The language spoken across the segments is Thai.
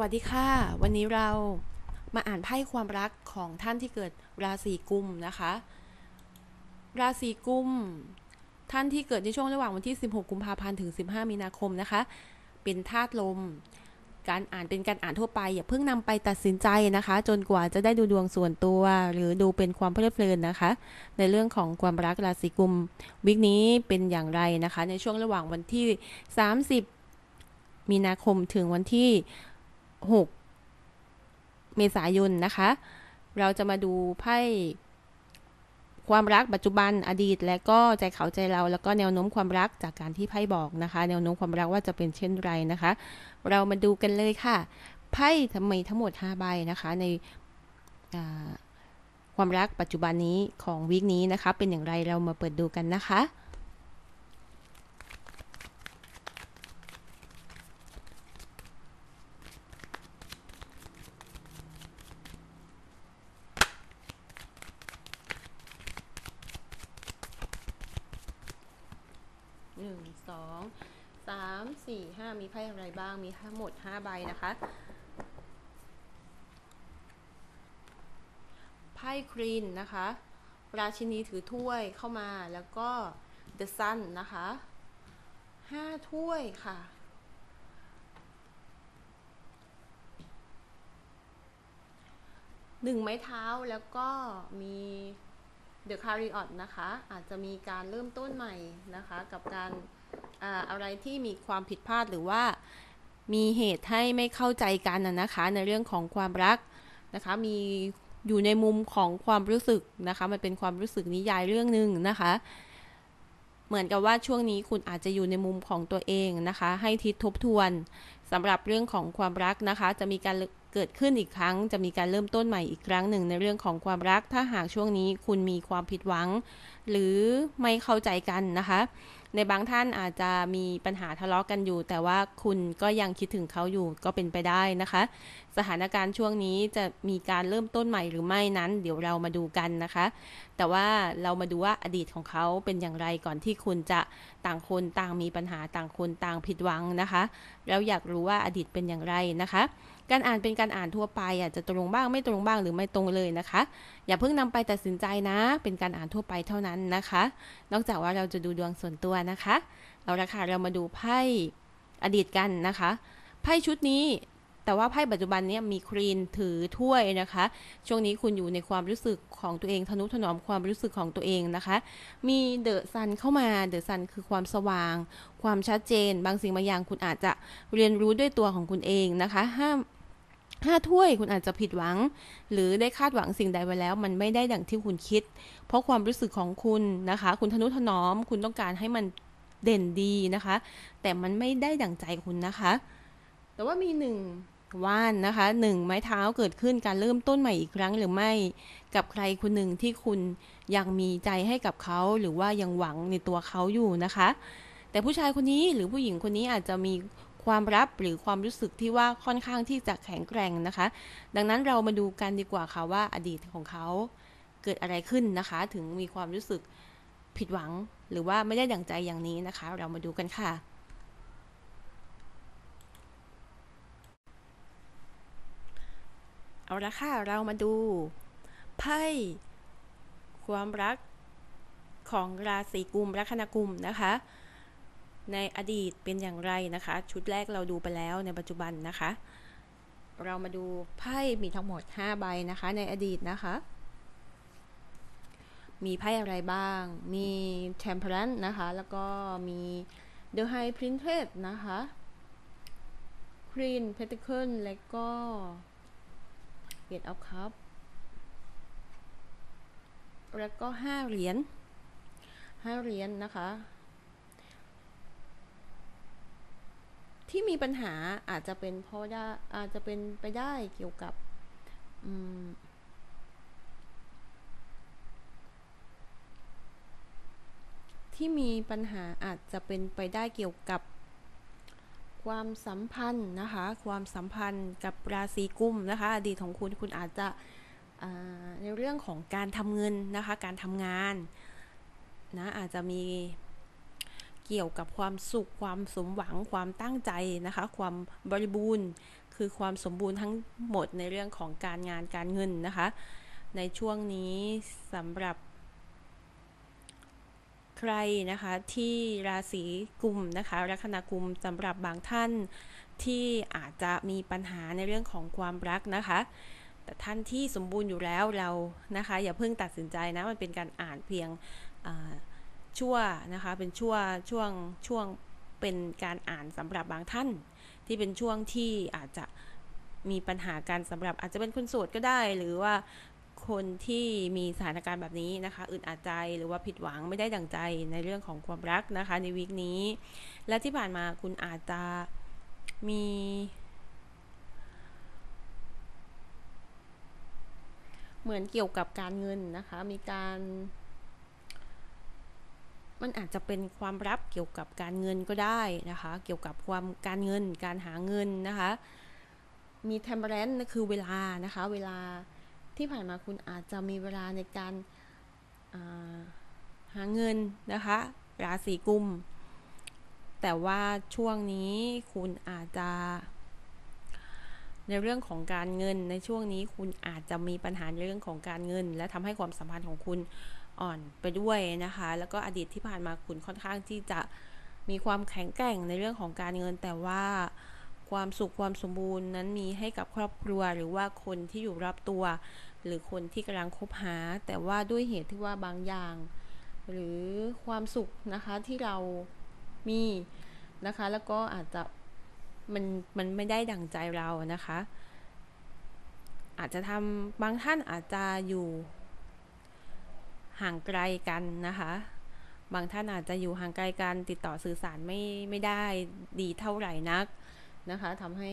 วัสดีค่ะ วันนี้เรามาอ่านไพ่ความรักของท่านที่เกิดราศีกุมนะคะ ราศีกุม ท่านที่เกิดในช่วงระหว่างวันที่ 16 กุมภาพันธ์ถึง 15 มีนาคมนะคะ เป็นธาตุลม การอ่านเป็นการอ่านทั่วไป อย่าเพิ่งนำไปตัดสินใจนะคะ จนกว่าจะได้ดูดวงส่วนตัว หรือดูเป็นความเพลิดเพลินนะคะ ในเรื่องของความรักราศีกุมวิกนี้เป็นอย่างไรนะคะ ในช่วงระหว่างวันที่ 30 มีนาคมถึงวันที่ 6 เมษายนนะคะ เราจะมาดูไพ่ความรักปัจจุบันอดีต และก็ใจเขาใจเรา แล้วก็แนวโน้มความรักจากการที่ไพ่บอกนะคะ แนวโน้มความรักว่าจะเป็นเช่นไรนะคะ เรามาดูกันเลยค่ะไพ่ทำไมทั้งหมด5ใบนะคะในความรักปัจจุบันนี้ของวีคนี้นะคะ เป็นอย่างไรเรามาเปิดดูกันนะคะ หนึ่งสองสามสี่ห้ามีไพ่อะไรบ้าง มีทั้งหมดห้าใบนะคะ ไพ่ครีนนะคะ ราชินีถือถ้วยเข้ามา แล้วก็ The Sun นะคะห้าถ้วยค่ะหนึ่งไม้เท้าแล้วก็มี เดอะคาริออตนะคะ อาจจะมีการเริ่มต้นใหม่นะคะ กับการอาอะไรที่มีความผิดพลาดหรือว่ามีเหตุให้ไม่เข้าใจกันนะคะ ในเรื่องของความรักนะคะ มีอยู่ในมุมของความรู้สึกนะคะ มันเป็นความรู้สึกนิยายเรื่องหนึ่งนะคะ เหมือนกับว่าช่วงนี้คุณอาจจะอยู่ในมุมของตัวเองนะคะ ให้ทิศทบทวนสำหรับเรื่องของความรักนะคะ จะมีการเกิดขึ้นอีกครั้ง จะมีการเริ่มต้นใหม่อีกครั้งหนึ่งในเรื่องของความรัก ถ้าหากช่วงนี้คุณมีความผิดหวัง หรือไม่เข้าใจกันนะคะ ในบางท่านอาจจะมีปัญหาทะเลาะกกันอยู่ แต่ว่าคุณก็ยังคิดถึงเขาอยู่ก็เป็นไปได้นะคะ สถานการณ์ช่วงนี้จะมีการเริ่มต้นใหม่หรือไม่นั้น เดี๋ยวเรามาดูกันนะคะ แต่ว่าเรามาดูว่าอดีตของเขาเป็นอย่างไรก่อนที่คุณจะต่างคนต่างมีปัญหาต่างคนต่างผิดหวังนะคะแล้วอยากรู้ว่าอดีตเป็นอย่างไรนะคะ การอ่านเป็นการอ่านทั่วไปอาจจะตรงบ้างไม่ตรงบ้างหรือไม่ตรงเลยนะคะ อย่าเพิ่งนำไปตัดสินใจนะ เป็นการอ่านทั่วไปเท่านั้นนะคะ นอกจากว่าเราจะดูดวงส่วนตัวนะคะเอาละค่ะเรามาดูไพ่อดีตกันนะคะไพ่ชุดนี้แต่ว่าไพ่ปัจจุบันนี้มีครีนถือถ้วยนะคะ ช่วงนี้คุณอยู่ในความรู้สึกของตัวเองทนุถนอมความรู้สึกของตัวเองนะคะ มีเดอะซันเข้ามาเดอะซันคือความสว่าง ความชัดเจน บางสิ่งบางอย่างคุณอาจจะเรียนรู้ด้วยตัวของคุณเองนะคะ ห้าม ห้าถ้วยคุณอาจจะผิดหวัง หรือได้คาดหวังสิ่งใดไว้แล้ว มันไม่ได้ดังที่คุณคิด เพราะความรู้สึกของคุณนะคะ คุณทนุถนอม คุณต้องการให้มันเด่นดีนะคะ แต่มันไม่ได้ดังใจคุณนะคะ แต่ว่ามีหนึ่งว่านนะคะหนึ่งไม้เท้าเกิดขึ้นการเริ่มต้นใหม่อีกครั้งหรือไม่กับใครคนหนึ่งที่คุณยังมีใจให้กับเขาหรือว่ายังหวังในตัวเขาอยู่นะคะ แต่ผู้ชายคนนี้หรือผู้หญิงคนนี้อาจจะมี ความรับหรือความรู้สึกที่ว่าค่อนข้างที่จะแข็งแกร่งนะคะ ดังนั้นเรามาดูกันดีกว่าค่ะว่าอดีตของเขาเกิดอะไรขึ้นนะคะ ถึงมีความรู้สึกผิดหวังหรือว่าไม่ได้ดั่งใจอย่างนี้นะคะ เรามาดูกันค่ะเอาละค่ะ เรามาดูไพ่ความรักของราศีกุมลัคนากุมนะคะ ในอดีตเป็นอย่างไรนะคะ ชุดแรกเราดูไปแล้วในปัจจุบันนะคะ เรามาดูไพ่มีทั้งหมด 5 ใบนะคะ ในอดีตนะคะ มีไพ่อะไรบ้าง มี Temperance นะคะ แล้วก็มี The High Princess นะคะ Queen Pentacle และก็ Eight of Cups แล้วก็ 5 เหรียญ 5 เหรียญนะคะ ที่มีปัญหาอาจจะเป็นเพราะได้อาจจะเป็นไปได้เกี่ยวกับที่มีปัญหาอาจจะเป็นไปได้เกี่ยวกับความสัมพันธ์นะคะ ความสัมพันธ์กับราศีกุมนะคะ อดีตของคุณคุณอาจจะในเรื่องของการทำเงินนะคะ การทำงานนะอาจจะมี เกี่ยวกับความสุขความสมหวังความตั้งใจนะคะ ความบริบูรณ์คือความสมบูรณ์ทั้งหมดในเรื่องของการงานการเงินนะคะ ในช่วงนี้สำหรับ ใครนะคะที่ราศีกุมนะคะลัคนากุมสำหรับบางท่านที่อาจจะมีปัญหาในเรื่องของความรักนะคะ แต่ท่านที่สมบูรณ์อยู่แล้วเรานะคะ อย่าเพิ่งตัดสินใจนะมันเป็นการอ่านเพียง ชั่วนะคะ เป็นชั่วช่วงช่วงเป็นการอ่านสำหรับบางท่าน ที่เป็นช่วงที่อาจจะมีปัญหาการสำหรับอาจจะเป็นคนโสดก็ได้ หรือว่าคนที่มีสถานการณ์แบบนี้นะคะอึดอัดใจหรือว่าผิดหวังไม่ได้ดังใจในเรื่องของความรักนะคะ ในวีคนี้ และที่ผ่านมาคุณอาจจะมีเหมือนเกี่ยวกับการเงินนะคะ มีการ มันอาจจะเป็นความลับเกี่ยวกับการเงินก็ได้นะคะ เกี่ยวกับความการเงิน การหาเงินนะคะ มีเทมเปอร์เรนต์คือเวลานะคะ เวลาที่ผ่านมาคุณอาจจะมีเวลาในการหาเงินนะคะ ราศีกุม แต่ว่าช่วงนี้คุณอาจจะในเรื่องของการเงินในช่วงนี้คุณอาจจะมีปัญหาในเรื่องของการเงิน และทำให้ความสัมพันธ์ของคุณ อ่อนไปด้วยนะคะ แล้วก็อดีตที่ผ่านมาคุณค่อนข้างที่จะมีความแข็งแกร่งในเรื่องของการเงิน แต่ว่าความสุขความสมบูรณ์นั้นมีให้กับครอบครัวหรือว่าคนที่อยู่รอบตัว หรือคนที่กำลังคบหา แต่ว่าด้วยเหตุที่ว่าบางอย่าง หรือความสุขนะคะที่เรามีนะคะ แล้วก็อาจจะมันมันไม่ได้ดั่งใจเรานะคะ อาจจะทำบางท่านอาจจะอยู่ ห่างไกลกันนะคะ บางท่านอาจจะอยู่ห่างไกลกันติดต่อสื่อสารไม่ไม่ได้ดีเท่าไหร่นักนะคะทำให้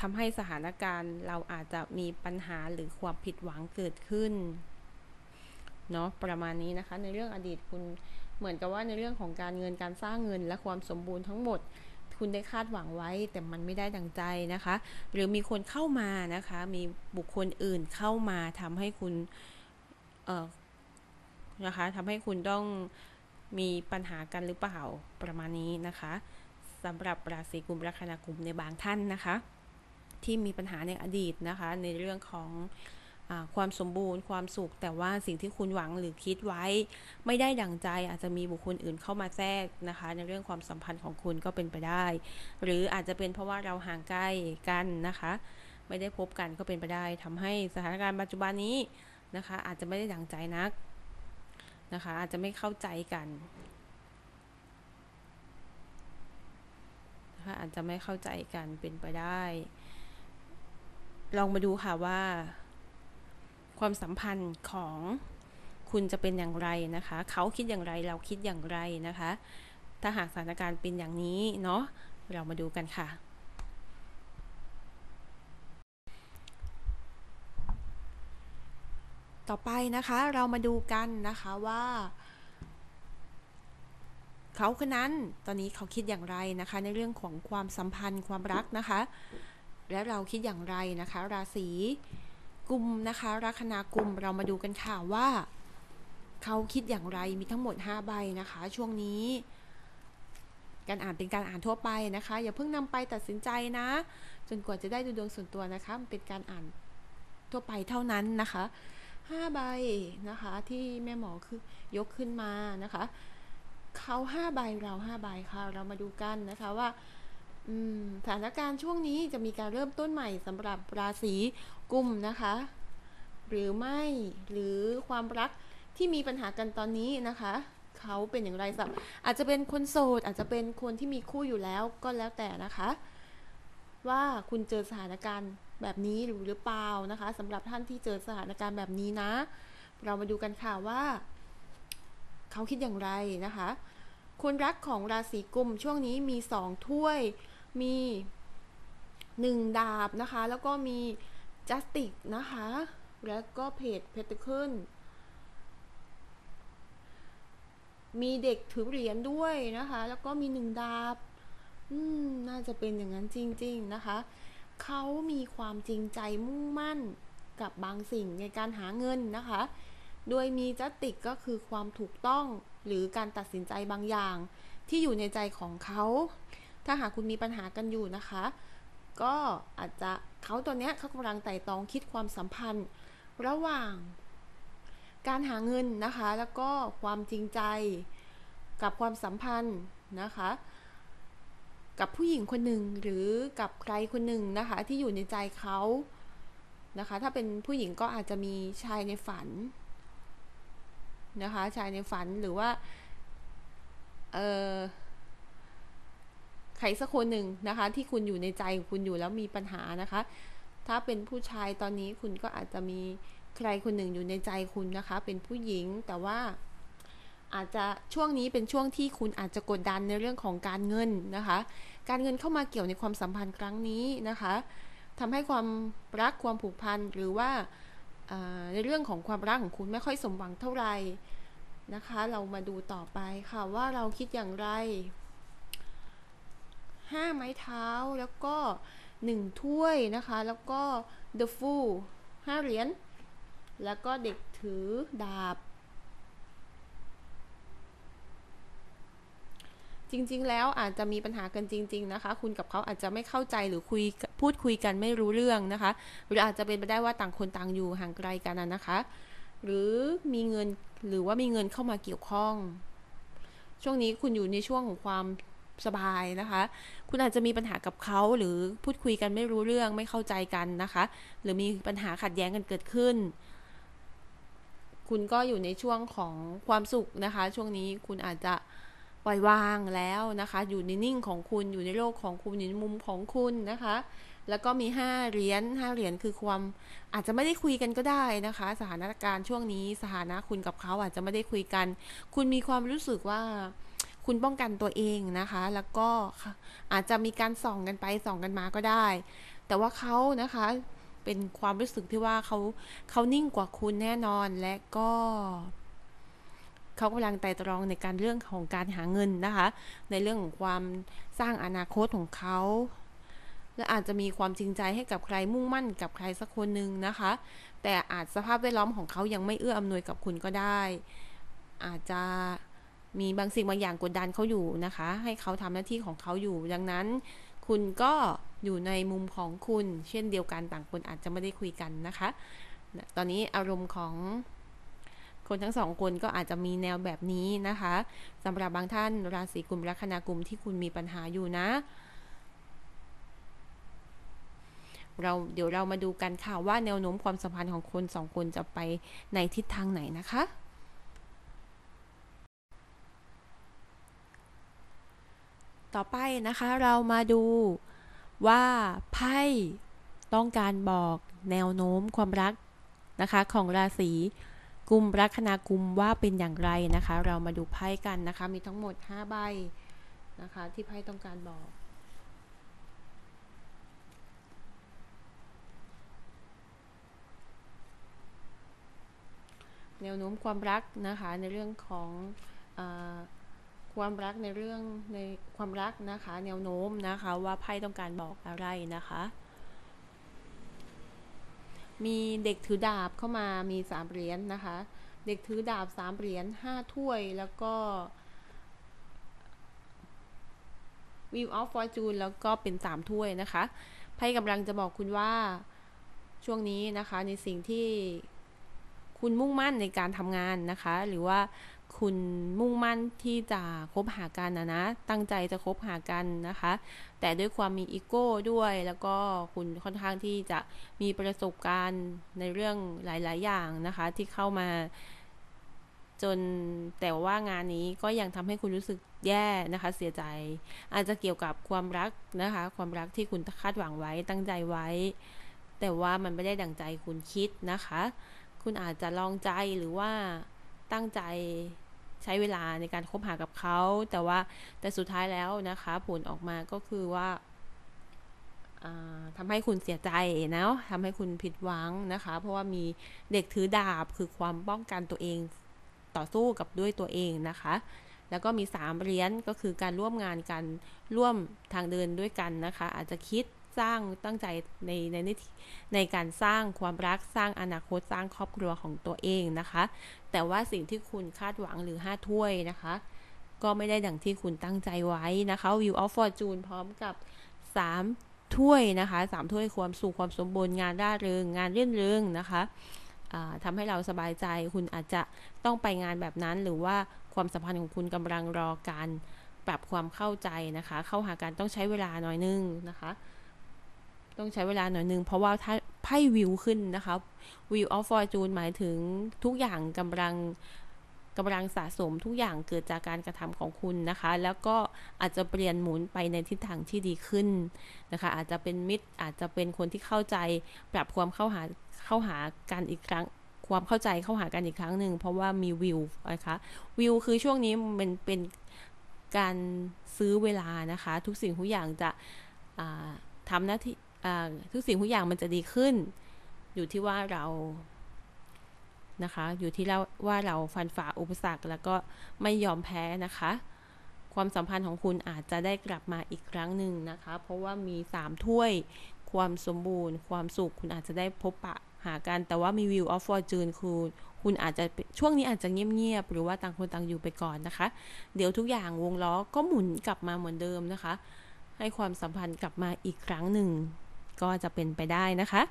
ทำให้สถานการณ์เราอาจจะมีปัญหาหรือความผิดหวังเกิดขึ้นเนาะประมาณนี้นะคะ ในเรื่องอดีตคุณเหมือนกับว่าในเรื่องของการเงินการสร้างเงินและความสมบูรณ์ทั้งหมด คุณได้คาดหวังไว้ แต่มันไม่ได้ดังใจนะคะ หรือมีคนเข้ามานะคะ มีบุคคลอื่นเข้ามาทำให้คุณเอ่อนะคะทำให้คุณต้องมีปัญหากันหรือเปล่าประมาณนี้นะคะสำหรับราศีกุมลัคนากุมในบางท่านนะคะ ที่มีปัญหาในอดีตนะคะ ในเรื่องของ ความสมบูรณ์ความสุข แต่ว่าสิ่งที่คุณหวังหรือคิดไว้ ไม่ได้ดังใจอาจจะมีบุคคลอื่นเข้ามาแทรกนะคะ ในเรื่องความสัมพันธ์ของคุณก็เป็นไปได้ หรืออาจจะเป็นเพราะว่าเราห่างใกลกันนะคะ ไม่ได้พบกันก็เป็นไปได้ทำให้สถานการณ์ปัจจุบันนี้นะคะ อาจจะไม่ได้ดังใจนักนะคะ อาจจะไม่เข้าใจกันนะคะอาจจะไม่เข้าใจกันเป็นไปได้ ลองมาดูค่ะว่า ความสัมพันธ์ของคุณจะเป็นอย่างไรนะคะ เขาคิดอย่างไรเราคิดอย่างไรนะคะ ถ้าหากสถานการณ์เป็นอย่างนี้เนาะเรามาดูกันค่ะ ต่อไปนะคะเรามาดูกันนะคะว่า เขาคนนั้นตอนนี้เขาคิดอย่างไรนะคะ ในเรื่องของความสัมพันธ์ความรักนะคะ และเราคิดอย่างไรนะคะ ราศี กุมนะคะลัคนากุมเรามาดูกันค่ะว่าเขาคิดอย่างไรมีทั้งหมด 5 ใบนะคะ ช่วงนี้ การอ่านเป็นการอ่านทั่วไปนะคะ อย่าเพิ่งนำไปตัดสินใจนะ จนกว่าจะได้ดูดวงส่วนตัวนะคะเป็นการอ่านทั่วไปเท่านั้นนะคะ5ใบนะคะที่แม่หมอคือยกขึ้นมานะคะเขา5ใบเรา5ใบค่ะ เรามาดูกันนะคะว่าสถานการณ์ช่วงนี้จะมีการเริ่มต้นใหม่สำหรับราศี กุมนะคะ หรือไม่หรือความรักที่มีปัญหากันตอนนี้นะคะ เขาเป็นอย่างไรสักอาจจะเป็นคนโสดอาจจะเป็นคนที่มีคู่อยู่แล้วก็แล้วแต่นะคะ ว่าคุณเจอสถานการณ์แบบนี้หรือหรือเปล่านะคะสำหรับท่านที่เจอสถานการณ์แบบนี้นะ เรามาดูกันค่ะว่า เขาคิดอย่างไรนะคะคนรักของราศีกุมช่วงนี้มีสองถ้วยมีหนึ่งดาบนะคะ แล้วก็มี จัสติกนะคะ แล้วก็เพจเพตเคิลมีเด็กถือเหรียญด้วยนะคะ แล้วก็มีหนึ่งดาบ อืม น่าจะเป็นอย่างนั้นจริง ๆ นะคะ เขามีความจริงใจมุ่งมั่นกับบางสิ่งในการหาเงินนะคะ โดยมีจัติกก็คือความถูกต้องหรือการตัดสินใจบางอย่างที่อยู่ในใจของเขา ถ้าหากคุณมีปัญหากันอยู่นะคะ ก็อาจจะเขาตัวเนี้ยเขากำลังไต่ตองคิดความสัมพันธ์ ระหว่าง การหาเงินนะคะ แล้วก็ความจริงใจกับความสัมพันธ์นะคะ กับผู้หญิงคนหนึ่งหรือกับใครคนหนึ่งนะคะ ที่อยู่ในใจเขานะคะ ถ้าเป็นผู้หญิงก็อาจจะมีชายในฝันนะคะ ชายในฝันหรือว่า เออ ใครสักคนหนึ่งนะคะ ที่คุณอยู่ในใจคุณอยู่แล้วมีปัญหานะคะ ถ้าเป็นผู้ชายตอนนี้คุณก็อาจจะมีใครคนหนึ่งอยู่ในใจคุณนะคะ เป็นผู้หญิงแต่ว่าอาจจะช่วงนี้เป็นช่วงที่คุณอาจจะกดดันในเรื่องของการเงินนะคะ การเงินเข้ามาเกี่ยวในความสัมพันธ์ครั้งนี้นะคะทำให้ความรักความผูกพันหรือว่าในเรื่องของความรักของคุณไม่ค่อยสมหวังเท่าไหร่นะคะ เรามาดูต่อไปค่ะว่าเราคิดอย่างไร ห้าไม้เท้าแล้วก็หนึ่งถ้วยนะคะ แล้วก็ the fool ห้าเหรียญแล้วก็เด็กถือดาบ จริงๆ แล้วอาจจะมีปัญหากันจริง ๆ นะคะ คุณกับเขาอาจจะไม่เข้าใจหรือคุยพูดคุยกันไม่รู้เรื่องนะคะ หรืออาจจะเป็นไปได้ว่าต่างคนต่างอยู่ห่างไกลกันนะคะ หรือมีเงินหรือว่ามีเงินเข้ามาเกี่ยวข้อง ช่วงนี้คุณอยู่ในช่วงของความ สบายนะคะ คุณอาจจะมีปัญหากับเขาหรือพูดคุยกันไม่รู้เรื่องไม่เข้าใจกันนะคะ หรือมีปัญหาขัดแย้งกันเกิดขึ้น คุณก็อยู่ในช่วงของความสุขนะคะ ช่วงนี้คุณอาจจะปล่อยวางแล้วนะคะ อยู่ในนิ่งของคุณอยู่ในโลกของคุณอยู่ในมุมของคุณนะคะ แล้วก็มีห้าเหรียญห้าเหรียญคือความอาจจะไม่ได้คุยกันก็ได้นะคะ สถานการณ์ช่วงนี้สถานะคุณกับเขาอาจจะไม่ได้คุยกัน คุณมีความรู้สึกว่า คุณป้องกันตัวเองนะคะ แล้วก็อาจจะมีการส่องกันไปส่องกันมาก็ได้ แต่ว่าเขานะคะ เป็นความรู้สึกที่ว่าเขาเขานิ่งกว่าคุณแน่นอนและก็เขากำลังไต่ตรองในการเรื่องของการหาเงินนะคะ ในเรื่องของความสร้างอนาคตของเขาและอาจจะมีความจริงใจให้กับใครมุ่งมั่นกับใครสักคนหนึ่งนะคะ แต่อาจสภาพแวดล้อมของเขายังไม่เอื้ออำนวยกับคุณก็ได้ อาจจะ มีบางสิ่งบางอย่างกดดันเขาอยู่นะคะ ให้เขาทำหน้าที่ของเขาอยู่ ดังนั้นคุณก็อยู่ในมุมของคุณ เช่นเดียวกันต่างคนอาจจะไม่ได้คุยกันนะคะ ตอนนี้อารมณ์ของคนทั้งสองคนก็อาจจะมีแนวแบบนี้นะคะสำหรับบางท่านราศีกุมลัคนากุมที่คุณมีปัญหาอยู่นะ เราเดี๋ยวเรามาดูกันค่ะว่าแนวโน้มความสัมพันธ์ของคนสองคนจะไปในทิศทางไหนนะคะ ต่อไปนะคะเรามาดูว่าไพ่ต้องการบอกแนวโน้มความรักนะคะของราศีกุมรัคนากุมว่าเป็นอย่างไรนะคะ เรามาดูไพ่กันนะคะ มีทั้งหมด 5 ใบนะคะ ที่ไพ่ต้องการบอกแนวโน้มความรักนะคะในเรื่องของอ ความรักในเรื่องในความรักนะคะ แนวโน้มนะคะว่าไพ่ต้องการบอกอะไรนะคะ มีเด็กถือดาบเข้ามามีสามเหรียญนนะคะ เด็กถือดาบสามเหรียญห้าถ้วยแล้วก็ Wheel of Fortune แล้วก็เป็นสามถ้วยนะคะไพ่กำลังจะบอกคุณว่าช่วงนี้นะคะในสิ่งที่คุณมุ่งมั่นในการทำงานนะคะ หรือว่า คุณมุ่งมั่นที่จะคบหากันนะนะ ตั้งใจจะคบหากันนะคะ แต่ด้วยความมีอีโก้ด้วยแล้วก็คุณค่อนข้างที่จะมีประสบการณ์ในเรื่องหลาย ๆ อย่างนะคะ ที่เข้ามา จนแต่ว่างานนี้ก็ยังทำให้คุณรู้สึกแย่นะคะ เสียใจ อาจจะเกี่ยวกับความรักนะคะ ความรักที่คุณคาดหวังไว้ตั้งใจไว้ แต่ว่ามันไม่ได้ดังใจคุณคิดนะคะ คุณอาจจะลองใจหรือว่าตั้งใจ ใช้เวลาในการคบหากับเขา แต่ว่าแต่สุดท้ายแล้วนะคะ ผลออกมาก็คือว่าทำให้คุณเสียใจนะทำให้คุณผิดหวังนะคะ เพราะว่ามีเด็กถือดาบคือความป้องกันตัวเองต่อสู้กับด้วยตัวเองนะคะ แล้วก็มีสามเหรียญก็คือการร่วมงานกันร่วมทางเดินด้วยกันนะคะ อาจจะคิด สร้างตั้งใจในในในการสร้างความรักสร้างอนาคตสร้างครอบครัวของตัวเองนะคะ แต่ว่าสิ่งที่คุณคาดหวังหรือห้าถ้วยนะคะ ก็ไม่ได้ดังที่คุณตั้งใจไว้นะคะ View of Fortune พร้อมกับ 3 ถ้วยนะคะ3ถ้วยความสุขความสมบูรณ์งานร่าเริงงานเรื่นเริงนะคะทำให้เราสบายใจคุณอาจจะต้องไปงานแบบนั้น หรือว่าความสัมพันธ์ของคุณกำลังรอการปรับความเข้าใจนะคะ เข้าหากันต้องใช้เวลาหน่อยนึงนะคะ ต้องใช้เวลาหน่อยนึง เพราะว่าถ้าไพ่วิวขึ้นนะคะวิวออฟฟอร์จูนหมายถึงทุกอย่างกำลังกำลังสะสมทุกอย่างเกิดจากการกระทำของคุณนะคะ แล้วก็อาจจะเปลี่ยนหมุนไปในทิศทางที่ดีขึ้นนะคะ อาจจะเป็นมิตรอาจจะเป็นคนที่เข้าใจปรับความเข้าหาเข้าหากันอีกครั้ง ความเข้าใจเข้าหากันอีกครั้งหนึ่งเพราะว่ามีวิวนะคะวิวคือช่วงนี้มันเป็นการซื้อเวลานะคะ ทุกสิ่งทุกอย่างจะทำหน้าที่ ทุกสิ่งทุกอย่างมันจะดีขึ้น อยู่ที่ว่าเรานะคะ อยู่ที่เราว่าเราฟันฝ่าอุปสรรคแล้วก็ไม่ยอมแพ้นะคะ ความสัมพันธ์ของคุณอาจจะได้กลับมาอีกครั้งหนึ่งนะคะ เพราะว่ามี3ถ้วยความสมบูรณ์ ความสุขคุณอาจจะได้พบปะหากันแต่ว่ามีวิวออฟฟอร์จูนคุณคุณอาจจะช่วงนี้อาจจะเงียบๆหรือว่าต่างคนต่างอยู่ไปก่อนนะคะ เดี๋ยวทุกอย่างวงล้อก็หมุนกลับมาเหมือนเดิมนะคะ ให้ความสัมพันธ์กลับมาอีกครั้งหนึ่ง ก็จะเป็นไปได้นะคะ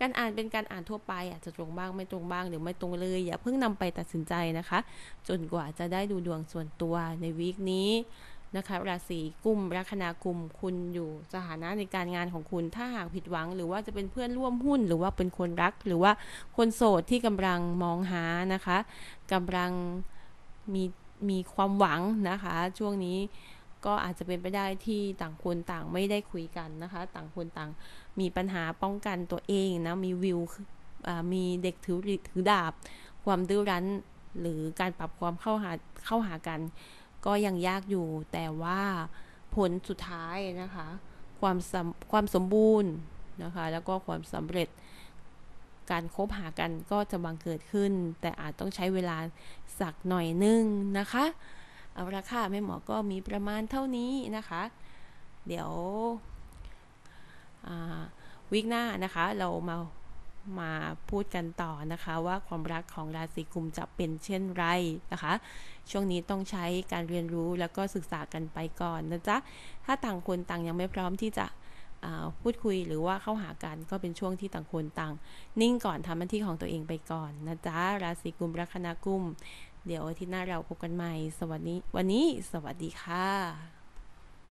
การอ่านเป็นการอ่านทั่วไป อาจจะตรงบ้างไม่ตรงบ้างหรือไม่ตรงเลย อย่าเพิ่งนำไปตัดสินใจนะคะ จนกว่าจะได้ดูดวงส่วนตัวในวีคนี้นะคะราศีกุมลัคนากุมคุณอยู่สถานะในการงานของคุณ ถ้าหากผิดหวัง หรือว่าจะเป็นเพื่อนร่วมหุ้น หรือว่าเป็นคนรัก หรือว่าคนโสดที่กำลังมองหานะคะกำลังมีมีความหวังนะคะ ช่วงนี้ ก็อาจจะเป็นไปได้ที่ต่างคนต่างไม่ได้คุยกันนะคะ ต่างคนต่างมีปัญหาป้องกันตัวเองนะ มีวิวมีเด็กถือถือดาบ ความดื้อรั้น หรือการปรับความเข้าหาเข้าหากัน ก็ยังยากอยู่ แต่ว่าผลสุดท้ายนะคะ ความความสมบูรณ์นะคะ แล้วก็ความสำเร็จการคบหากันก็จะบังเกิดขึ้น แต่อาจต้องใช้เวลาสักหน่อยนึงนะคะ เอาราคาแม่หมอก็มีประมาณเท่านี้นะคะ เดี๋ยววิกหน้านะคะ เรามามาพูดกันต่อนะคะ ว่าความรักของราศีกุมจะเป็นเช่นไรนะคะ ช่วงนี้ต้องใช้การเรียนรู้แล้วก็ศึกษากันไปก่อนนะจ๊ะ ถ้าต่างคนต่างยังไม่พร้อมที่จะพูดคุยหรือว่าเข้าหากันก็เป็นช่วงที่ต่างคนต่าง นิ่งก่อนทำหน้าที่ของตัวเองไปก่อนนะจ๊ะราศีกุมลัคนากุม เดี๋ยวอาทิตย์หน้าเราพบกันใหม่ สวัสดีวันนี้ สวัสดีค่ะ